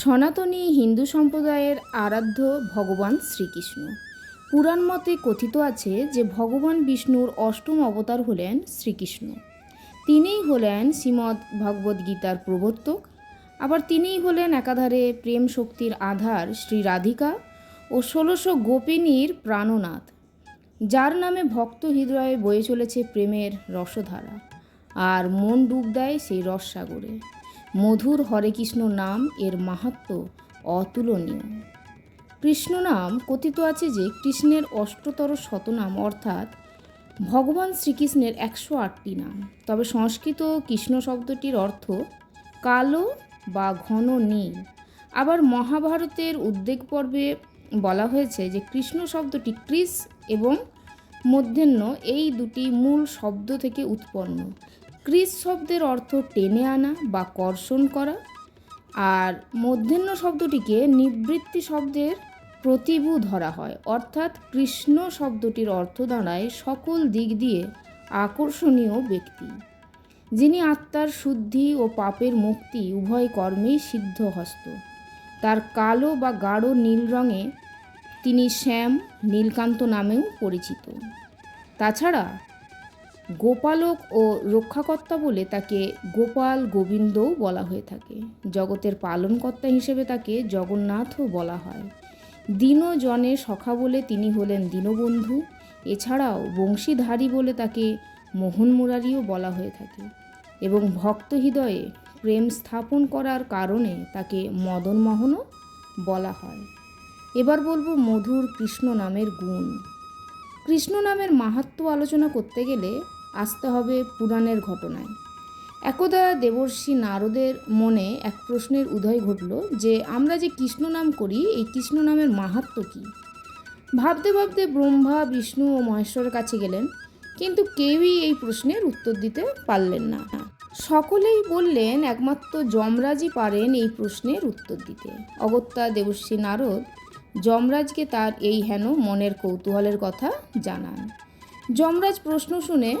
সনাতনী হিন্দু সম্প্রদায়ের আরাধ্য ভগবান শ্রীকৃষ্ণ। পুরাণ মতে কথিত আছে যে ভগবান বিষ্ণুর অষ্টম অবতার হলেন শ্রীকৃষ্ণ। তিনিই হলেন শ্রীমদ্ ভগবদ্গীতার প্রবর্তক। আবার তিনিই হলেন একাধারে প্রেম শক্তির আধার শ্রী রাধিকা ও ষোলশো গোপিনীর প্রাণনাথ, যার নামে ভক্ত হৃদয়ে বয়ে চলেছে প্রেমের রসধারা। আর মন ডুব দেয় সেই রসসাগরে মধুর হরে কৃষ্ণ নাম এর মাহাত্ম অতুলনীয়। কৃষ্ণ নাম কথিত আছে যে কৃষ্ণের অষ্টতর শতনাম, অর্থাৎ ভগবান শ্রীকৃষ্ণের একশো আটটি নাম। তবে সংস্কৃত কৃষ্ণ শব্দটির অর্থ কালো বা ঘন নীল। আবার মহাভারতের উদ্বেগ পর্বে বলা হয়েছে যে কৃষ্ণ শব্দটি ক্রিস এবং মধ্যাহ্ন এই দুটি মূল শব্দ থেকে উৎপন্ন। ক্রিস শব্দের অর্থ টেনে আনা বা কর্ষণ করা। আর মধ্যাহ্ন শব্দটিকে নিবৃত্তি শব্দের প্রতিভু ধরা হয়। অর্থাৎ কৃষ্ণ শব্দটির অর্থ দাঁড়ায় সকল দিক দিয়ে আকর্ষণীয় ব্যক্তি, যিনি আত্মার শুদ্ধি ও পাপের মুক্তি উভয় কর্মেই সিদ্ধহস্ত। তার কালো বা গাঢ় নীল রঙে তিনি শ্যাম, নীলকান্ত নামেও পরিচিত। তাছাড়া গোপালক ও রক্ষাকর্তা বলে তাকে গোপাল গোবিন্দও বলা হয়ে থাকে। জগতের পালনকর্তা হিসেবে তাকে জগন্নাথও বলা হয়। দীনজনে সখা বলে তিনি হলেন দীনবন্ধু। এছাড়াও বংশীধারী বলে তাকে মোহন মুরারিও বলা হয়ে থাকে এবং ভক্ত হৃদয়ে প্রেম স্থাপন করার কারণে তাকে মদন মোহনও বলা হয়। এবার বলব মধুর কৃষ্ণ নামের গুণ। কৃষ্ণ নামের মাহাত্ম আলোচনা করতে গেলে আসতে হবে পুরাণের ঘটনায়। একদা দেবর্ষি নারদের মনে এক প্রশ্নের উদয় ঘটল যে, আমরা যে কৃষ্ণ নাম করি, এই কৃষ্ণ নামের মাহাত্ম কী? ভাবতে ভাবতে ব্রহ্মা, বিষ্ণু ও মহেশ্বরের কাছে গেলেন, কিন্তু কেউই এই প্রশ্নের উত্তর দিতে পারলেন না। সকলেই বললেন, একমাত্র যমরাজই পারেন এই প্রশ্নের উত্তর দিতে। অগত্যা দেবর্ষি নারদ যমরাজকে তার এই হেন মনের কৌতূহলের কথা জানান। যমরাজ প্রশ্ন শুনে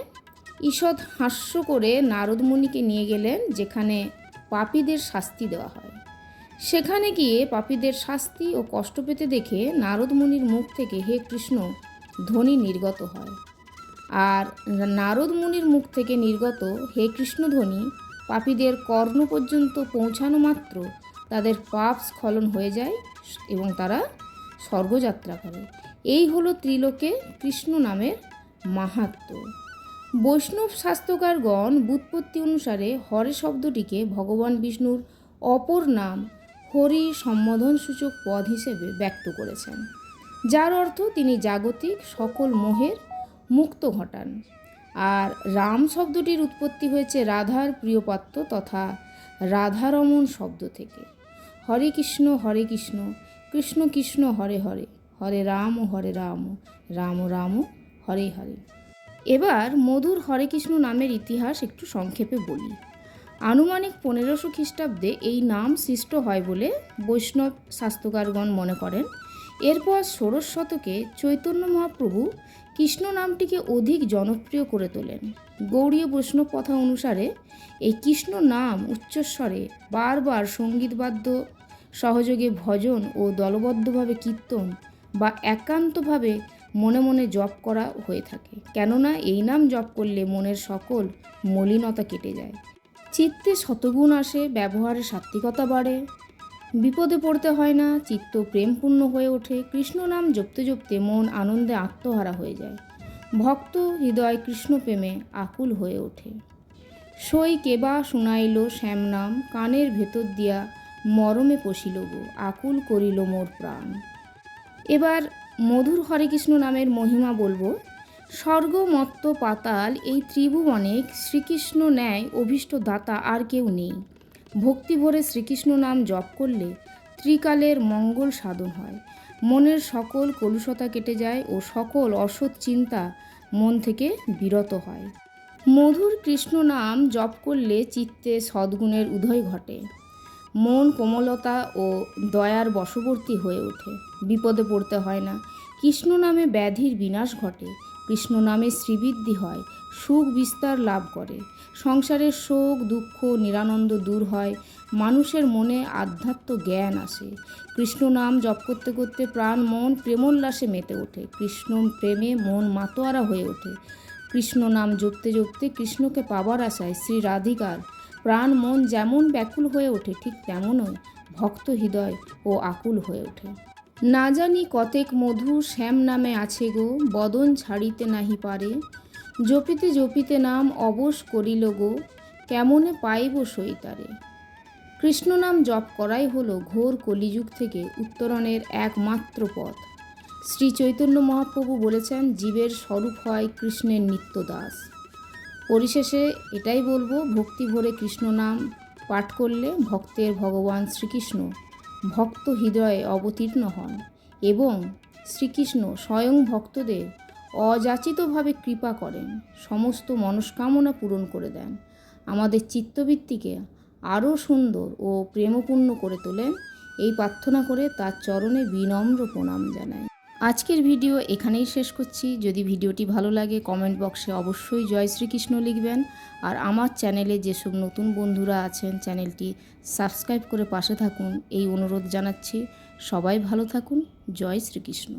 ঈষৎ হাস্য করে নারদমুনিকে নিয়ে গেলেন, যেখানে পাপীদের শাস্তি দেওয়া হয়। সেখানে গিয়ে পাপীদের শাস্তি ও কষ্ট পেতে দেখে নারদমুনির মুখ থেকে হে কৃষ্ণ, ধ্বনি নির্গত হয়। আর নারদ মুনির মুখ থেকে নির্গত হে কৃষ্ণ কৃষ্ণধ্বনি পাপীদের কর্ণ পর্যন্ত পৌঁছানো মাত্র তাদের পাপ স্খলন হয়ে যায় এবং তারা স্বর্গযাত্রা করে। এই হলো ত্রিলোকে কৃষ্ণ নামের মাহাত্ম। বৈষ্ণব শাস্ত্রকারগণ বুৎপত্তি অনুসারে হরে শব্দটিকে ভগবান বিষ্ণুর অপর নাম হরি সম্বোধনসূচক পদ হিসেবে ব্যক্ত করেছেন। যার অর্থ তিনি জাগতিক সকল মোহের মুক্ত ঘটান। আর রাম শব্দটির উৎপত্তি হয়েছে রাধার প্রিয়পাত্র তথা রাধারমণ শব্দ থেকে। হরে কৃষ্ণ হরে কৃষ্ণ কৃষ্ণ কৃষ্ণ হরে হরে হরে রাম হরে রাম রাম রাম হরে হরে। এবার মধুর হরে কৃষ্ণ নামের ইতিহাস একটু সংক্ষেপে বলি। আনুমানিক পনেরোশো খ্রিস্টাব্দে এই নাম সৃষ্ট হয় বলে বৈষ্ণব শাস্ত্রকারগণ মনে করেন। এরপর ষোড়শ শতকে চৈতন্য মহাপ্রভু কৃষ্ণ নামটিকে অধিক জনপ্রিয় করে তোলেন। গৌড়ীয় বৈষ্ণব কথা অনুসারে এই কৃষ্ণ নাম উচ্চস্বরে বারবার সঙ্গীতবাদ্য সহযোগে ভজন ও দলবদ্ধভাবে কীর্তন বা একান্তভাবে মনে মনে জপ করা হয়ে থাকে। কেননা এই নাম জপ করলে মনের সকল মলিনতা কেটে যায়। চিত্তে শতগুণ আসে, ব্যবহারে সাত্বিকতা বাড়ে। বিপদে পড়তে হয় না, চিত্ত প্রেমপূর্ণ হয়ে ওঠে। কৃষ্ণ নাম জপতে জপতে মন আনন্দে আত্মহারা হয়ে যায়। ভক্ত হৃদয় কৃষ্ণ প্রেমে আকুল হয়ে ওঠে। সই কেবা শুনাইল শ্যাম নাম, কানের ভেতর দিয়া মরমে পশিল গো, আকুল করিল মোর প্রাণ। এবার মধুর হরেকৃষ্ণ নামের মহিমা বলব। স্বর্গ, মত্ত, পাতাল এই ত্রিভুবনে শ্রীকৃষ্ণ ন্যায় অভীষ্ট দাতা আর কেউ নেই। ভক্তি ভরে শ্রীকৃষ্ণ নাম জপ করলে ত্রিকালের মঙ্গল সাধন হয়। মনের সকল কলুষতা কেটে যায় ও সকল অসৎ চিন্তা মন থেকে বিরত হয়। মধুর কৃষ্ণ নাম জপ করলে চিত্তে সদ্গুণের উদয় ঘটে। মন, কোমলতা ও দয়ার বশবর্তী হয়ে ওঠে। বিপদে পড়তে হয় না। কৃষ্ণ নামে ব্যাধির বিনাশ ঘটে। কৃষ্ণ নামে শ্রীবৃদ্ধি হয়। সুখ বিস্তার লাভ করে। সংসারের শোক, দুঃখ, নিরানন্দ দূর হয়। মানুষের মনে আধ্যাত্ম জ্ঞান আসে। কৃষ্ণ নাম জপ করতে করতে প্রাণ, মন প্রেমোল্লাসে মেতে ওঠে। কৃষ্ণ প্রেমে মন মাতোয়ারা হয়ে ওঠে। কৃষ্ণ নাম জপতে জপতে কৃষ্ণকে পাবার আশায় শ্রী রাধিকার প্রাণ মন যেমন ব্যাকুল হয়ে ওঠে, ঠিক তেমনই ভক্ত হৃদয় ও আকুল হয়ে ওঠে। না জানি কতেক মধু শ্যাম নামে আছে গো, বদন ছাড়িতে নাহি পারে। জপিতে জপিতে নাম অবশ করিল গো, কেমনে পাইব সইতারে কৃষ্ণ নাম জপ করাই হলো ঘোর কলিযুগ থেকে উত্তরণের একমাত্র পথ। শ্রী চৈতন্য মহাপ্রভু বলেছেন, জীবের স্বরূপ হয় কৃষ্ণের নিত্য দাস পরিশেষে এটাই বলব, ভক্তি ভরে কৃষ্ণ নাম পাঠ করলে ভক্তের ভগবান শ্রীকৃষ্ণ ভক্ত হৃদয়ে অবতীর্ণ হন এবং শ্রীকৃষ্ণ স্বয়ং ভক্তদের অযাচিতভাবে কৃপা করেন, সমস্ত মনস্কামনা পূরণ করে দেন। আমাদের চিত্তবৃত্তিকে আরও সুন্দর ও প্রেমপূর্ণ করে তোলেন। এই প্রার্থনা করে তার চরণে বিনম্র প্রণাম জানাই। আজকের ভিডিও এখানেই শেষ করছি। যদি ভিডিওটি ভালো লাগে কমেন্ট বক্সে অবশ্যই জয় শ্রীকৃষ্ণ লিখবেন। আর আমার চ্যানেলে যেসব নতুন বন্ধুরা আছেন চ্যানেলটি সাবস্ক্রাইব করে পাশে থাকুন। এই অনুরোধ জানাচ্ছি। সবাই ভালো থাকুন। জয় শ্রীকৃষ্ণ।